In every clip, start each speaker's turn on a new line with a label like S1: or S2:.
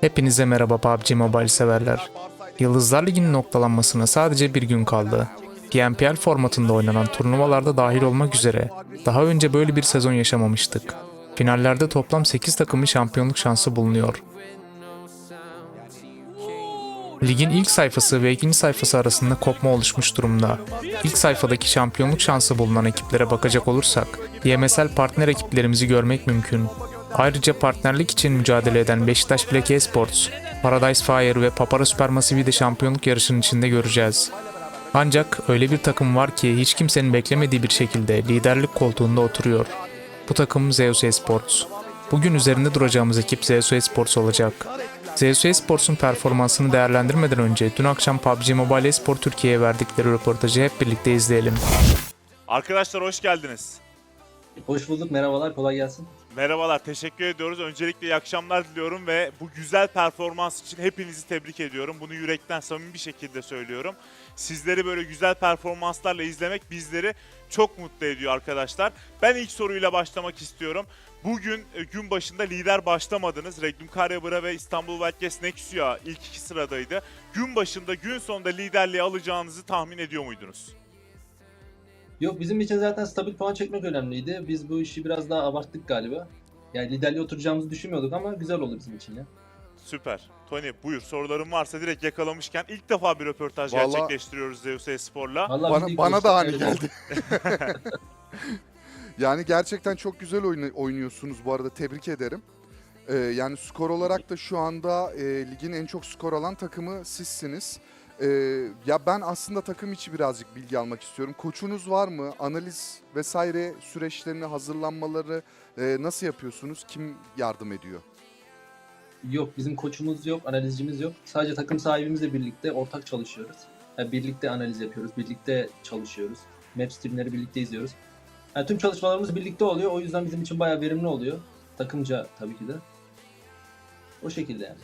S1: Hepinize merhaba PUBG Mobile severler. Yıldızlar Ligi'nin noktalanmasına sadece bir gün kaldı. PNPL formatında oynanan turnuvalarda dahil olmak üzere daha önce böyle bir sezon yaşamamıştık. Finallerde toplam 8 takımın şampiyonluk şansı bulunuyor. Ligin ilk sayfası ve ikinci sayfası arasında kopma oluşmuş durumda. İlk sayfadaki şampiyonluk şansı bulunan ekiplere bakacak olursak, YMSL partner ekiplerimizi görmek mümkün. Ayrıca partnerlik için mücadele eden Beşiktaş Black Esports, Paradise Fire ve Papara Supermassive'i de şampiyonluk yarışının içinde göreceğiz. Ancak öyle bir takım var ki hiç kimsenin beklemediği bir şekilde liderlik koltuğunda oturuyor. Bu takım Zeus Esports. Bugün üzerinde duracağımız ekip Zeus Esports olacak. Zeus Esports'un performansını değerlendirmeden önce dün akşam PUBG Mobile Esport Türkiye'ye verdikleri röportajı hep birlikte izleyelim.
S2: Arkadaşlar hoş geldiniz.
S3: Hoş bulduk, merhabalar, kolay gelsin.
S2: Merhabalar, teşekkür ediyoruz. Öncelikle iyi akşamlar diliyorum ve bu güzel performans için hepinizi tebrik ediyorum. Bunu yürekten samimi bir şekilde söylüyorum. Sizleri böyle güzel performanslarla izlemek bizleri çok mutlu ediyor arkadaşlar. Ben ilk soruyla başlamak istiyorum. Bugün e, gün başında lider başlamadınız. Regnum Karabıra ve İstanbul Wildcats Nexia ilk iki sıradaydı. Gün başında, gün sonunda liderliği alacağınızı tahmin ediyor muydunuz?
S3: Yok bizim için zaten stabil puan çekmek önemliydi. Biz bu işi biraz daha abarttık galiba. Yani liderliğe oturacağımızı düşünmüyorduk ama güzel oldu bizim için ya.
S2: Süper. Tony buyur soruların varsa direkt yakalamışken ilk defa bir röportaj
S4: Vallahi-
S2: gerçekleştiriyoruz Zeus Espor'la.
S3: Vallahi biz de
S4: Bana, bana da hani geldi. yani gerçekten çok güzel oyna- oynuyorsunuz bu arada tebrik ederim. Ee, yani skor olarak da şu anda e, ligin en çok skor alan takımı sizsiniz. Ee, ya ben aslında takım içi birazcık bilgi almak istiyorum. Koçunuz var mı? Analiz vesaire süreçlerini, hazırlanmaları e, nasıl yapıyorsunuz? Kim yardım ediyor?
S3: Yok bizim koçumuz yok, analizcimiz yok. Sadece takım sahibimizle birlikte ortak çalışıyoruz. Yani birlikte analiz yapıyoruz, birlikte çalışıyoruz. Map streamleri birlikte izliyoruz. Yani tüm çalışmalarımız birlikte oluyor. O yüzden bizim için bayağı verimli oluyor. Takımca tabii ki de. O şekilde yani.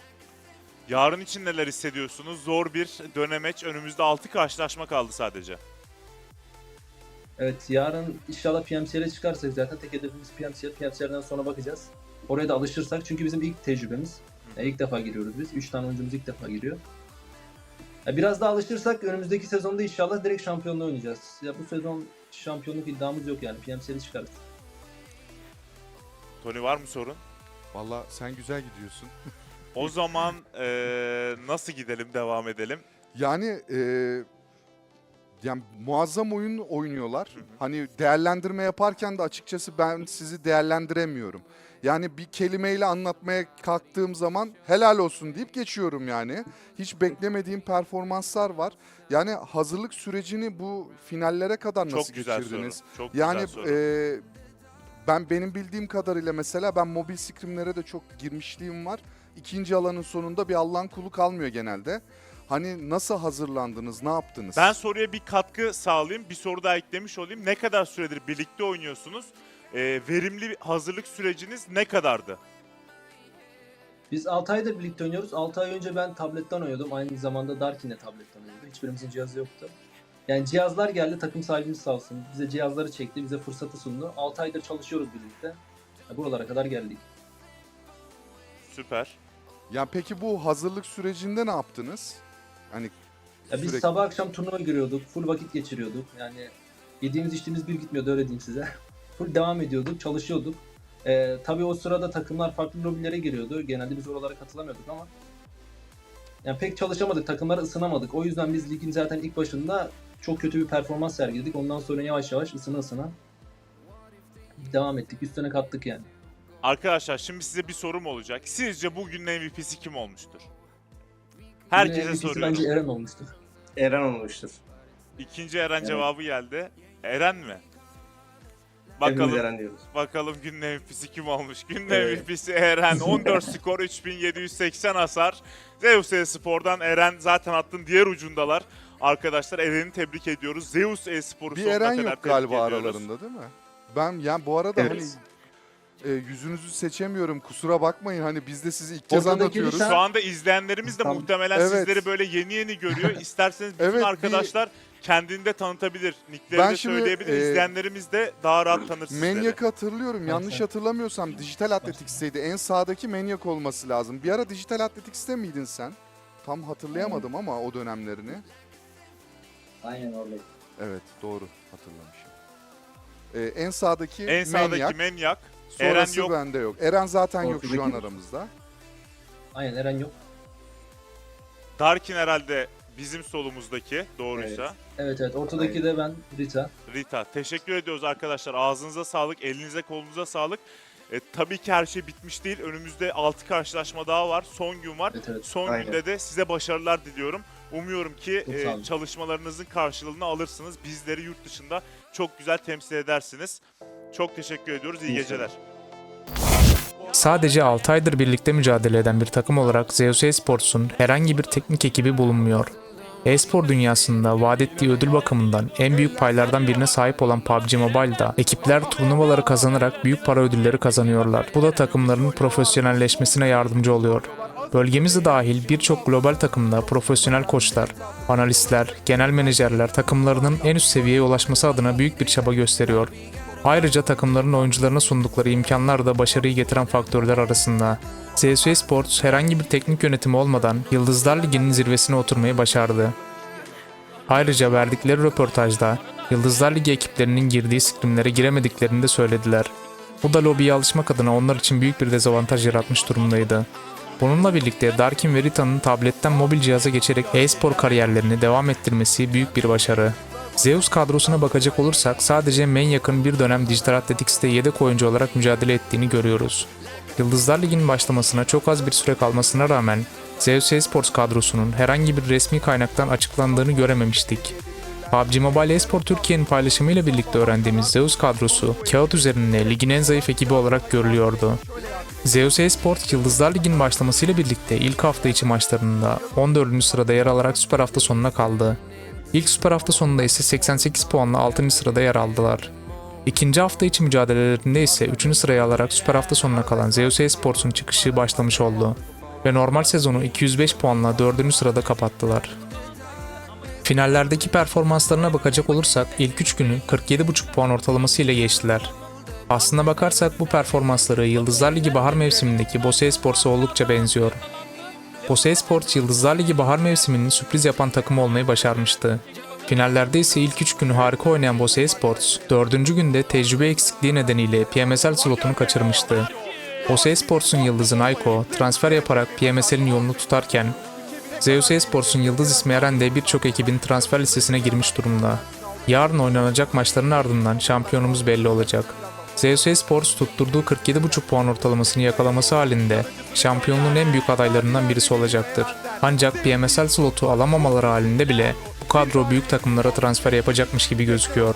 S2: Yarın için neler hissediyorsunuz? Zor bir dönemeç. Önümüzde 6 karşılaşma kaldı sadece.
S3: Evet yarın inşallah PMC'ye çıkarsak zaten tek hedefimiz PMC'ye. PMC'lerden sonra bakacağız. Oraya da alışırsak çünkü bizim ilk tecrübemiz. Yani ilk defa giriyoruz biz. 3 tane oyuncumuz ilk defa giriyor. Ya biraz daha alışırsak önümüzdeki sezonda inşallah direkt şampiyonluğu oynayacağız. Ya bu sezon şampiyonluk iddiamız yok yani. PMC'ye çıkarız.
S2: Tony var mı sorun?
S4: Valla sen güzel gidiyorsun.
S2: O zaman eee, nasıl gidelim, devam edelim?
S4: Yani e, yani muazzam oyun oynuyorlar. Hani değerlendirme yaparken de açıkçası ben sizi değerlendiremiyorum. Yani bir kelimeyle anlatmaya kalktığım zaman helal olsun deyip geçiyorum yani. Hiç beklemediğim performanslar var. Yani hazırlık sürecini bu finallere kadar nasıl
S2: Çok güzel soru.
S4: geçirdiniz?
S2: Çok
S4: Yani
S2: güzel soru.
S4: e, ben benim bildiğim kadarıyla mesela ben mobil scrimlere de çok girmişliğim var. İkinci alanın sonunda bir Allah'ın kulu kalmıyor genelde. Hani nasıl hazırlandınız, ne yaptınız?
S2: ben soruya bir katkı sağlayayım. Bir soru daha eklemiş olayım. Ne kadar süredir birlikte oynuyorsunuz? Eee, verimli hazırlık süreciniz ne kadardı?
S3: Biz 6 aydır birlikte oynuyoruz. 6 ay önce ben tabletten oynuyordum. Aynı zamanda Darkin de tabletten oynuyordu. Hiçbirimizin cihazı yoktu. Yani cihazlar geldi takım sahibimiz sağ olsun. Bize cihazları çekti, bize fırsatı sundu. 6 aydır çalışıyoruz birlikte. Ya buralara kadar geldik.
S2: Süper.
S4: Ya peki bu hazırlık sürecinde ne yaptınız? Hani
S3: Ya biz
S4: sürekli-
S3: sabah akşam turnuva giriyorduk. Full vakit geçiriyorduk. Yani yediğimiz içtiğimiz bir gitmiyordu öyle diyeyim size. Full devam ediyorduk, çalışıyorduk. Ee, tabii o sırada takımlar farklı lobilere giriyordu. Genelde biz oralara katılamıyorduk ama yani pek çalışamadık, takımlara ısınamadık. O yüzden biz ligin zaten ilk başında çok kötü bir performans sergiledik. Ondan sonra yavaş yavaş ısına ısına devam ettik. Üstüne kattık yani.
S2: Arkadaşlar şimdi size bir sorum olacak. Sizce bugünün MVP'si kim olmuştur? Herkese
S3: MVP'si
S2: soruyorum.
S3: Bence Eren olmuştur.
S5: Eren olmuştur.
S2: İkinci Eren
S3: Evet.
S2: cevabı geldi. Eren mi? Bakalım
S5: Eren diyoruz.
S2: bakalım günün MVP'si kim olmuş? Günün
S5: Evet.
S2: MVP'si Eren. 14 skor 3780 hasar. Zeus e-spor'dan Eren zaten hattın diğer ucundalar. Arkadaşlar Eren'i tebrik ediyoruz. Zeus e-sporu
S4: bir
S2: sonuna
S4: Eren
S2: kadar
S4: yok
S2: tebrik
S4: galiba
S2: ediyoruz.
S4: aralarında değil mi? Ben yani bu arada
S5: Evet.
S4: hani e, yüzünüzü seçemiyorum kusura bakmayın hani biz de sizi ilk kez anlatıyoruz.
S3: sen-
S2: Şu anda izleyenlerimiz de
S3: Tamam.
S2: muhtemelen
S4: Evet.
S2: sizleri böyle yeni yeni görüyor. İsterseniz bütün
S4: Evet, bir-
S2: arkadaşlar kendini de tanıtabilir. Nickleri
S4: Ben
S2: de
S4: şimdi,
S2: söyleyebilir.
S4: e,
S2: İzleyenlerimiz de daha rahat tanır sizleri.
S4: Maniac'ı hatırlıyorum. Yanlış hatırlamıyorsam Dijital Athletics'teydi. En sağdaki Maniac olması lazım. Bir ara Dijital Athletics'te miydin sen? Tam hatırlayamadım ama o dönemlerini.
S6: Aynen orada.
S4: Evet doğru hatırlamışım. Ee, en sağdaki
S2: En sağdaki
S4: Maniac.
S2: Eren yok.
S4: bende yok. Eren zaten yok şu an aramızda.
S3: Aynen Eren yok.
S2: Darkin herhalde bizim solumuzdaki doğruysa.
S3: Evet evet ortadaki de ben Rita.
S2: Rita. Teşekkür ediyoruz arkadaşlar. Ağzınıza sağlık, elinize kolunuza sağlık. E, tabii ki her şey bitmiş değil. Önümüzde 6 karşılaşma daha var. Son gün var.
S3: Evet evet.
S2: Son
S5: Aynen.
S2: günde de size başarılar diliyorum. Umuyorum ki
S3: Çok
S2: e,
S3: olun.
S2: çalışmalarınızın karşılığını alırsınız. Bizleri yurt dışında çok güzel temsil edersiniz. Çok teşekkür ediyoruz. İyi geceler.
S1: Sadece 6 aydır birlikte mücadele eden bir takım olarak Zeus Esports'un herhangi bir teknik ekibi bulunmuyor. E-spor dünyasında vaat ettiği ödül bakımından en büyük paylardan birine sahip olan PUBG Mobile'da ekipler turnuvaları kazanarak büyük para ödülleri kazanıyorlar. Bu da takımların profesyonelleşmesine yardımcı oluyor. Bölgemizde dahil birçok global takımda profesyonel koçlar, analistler, genel menajerler takımlarının en üst seviyeye ulaşması adına büyük bir çaba gösteriyor. Ayrıca takımların oyuncularına sundukları imkanlar da başarıyı getiren faktörler arasında. CSU Sports herhangi bir teknik yönetimi olmadan Yıldızlar Ligi'nin zirvesine oturmayı başardı. Ayrıca verdikleri röportajda Yıldızlar Ligi ekiplerinin girdiği skrimlere giremediklerini de söylediler. Bu da lobiye alışmak adına onlar için büyük bir dezavantaj yaratmış durumdaydı. Bununla birlikte Darkin ve Rita'nın tabletten mobil cihaza geçerek e-spor kariyerlerini devam ettirmesi büyük bir başarı. Zeus kadrosuna bakacak olursak sadece Maniac'ın bir dönem Digital Athletics'te yedek oyuncu olarak mücadele ettiğini görüyoruz. Yıldızlar Ligi'nin başlamasına çok az bir süre kalmasına rağmen Zeus Esports kadrosunun herhangi bir resmi kaynaktan açıklandığını görememiştik. PUBG Mobile Espor Türkiye'nin paylaşımıyla birlikte öğrendiğimiz Zeus kadrosu kağıt üzerinde ligin en zayıf ekibi olarak görülüyordu. Zeus Esport Yıldızlar Ligi'nin başlamasıyla birlikte ilk hafta içi maçlarında 14. sırada yer alarak süper hafta sonuna kaldı. İlk süper hafta sonunda ise 88 puanla 6. sırada yer aldılar. İkinci hafta içi mücadelelerinde ise 3. sıraya alarak süper hafta sonuna kalan Zeus Esports'un çıkışı başlamış oldu. Ve normal sezonu 205 puanla 4. sırada kapattılar. Finallerdeki performanslarına bakacak olursak ilk 3 günü 47,5 puan ortalaması ile geçtiler. Aslına bakarsak bu performansları Yıldızlar Ligi bahar mevsimindeki Bose Esports'a oldukça benziyor. Bose Esports Yıldızlar Ligi bahar mevsiminin sürpriz yapan takımı olmayı başarmıştı. Finallerde ise ilk 3 günü harika oynayan Bose Esports, 4. günde tecrübe eksikliği nedeniyle PMSL slotunu kaçırmıştı. Bose Esports'un yıldızı Naiko transfer yaparak PMSL'in yolunu tutarken, Zeus Esports'un yıldız ismi Eren de birçok ekibin transfer listesine girmiş durumda. Yarın oynanacak maçların ardından şampiyonumuz belli olacak. Zeus Esports tutturduğu 47,5 puan ortalamasını yakalaması halinde şampiyonluğun en büyük adaylarından birisi olacaktır. Ancak PMSL slotu alamamaları halinde bile bu kadro büyük takımlara transfer yapacakmış gibi gözüküyor.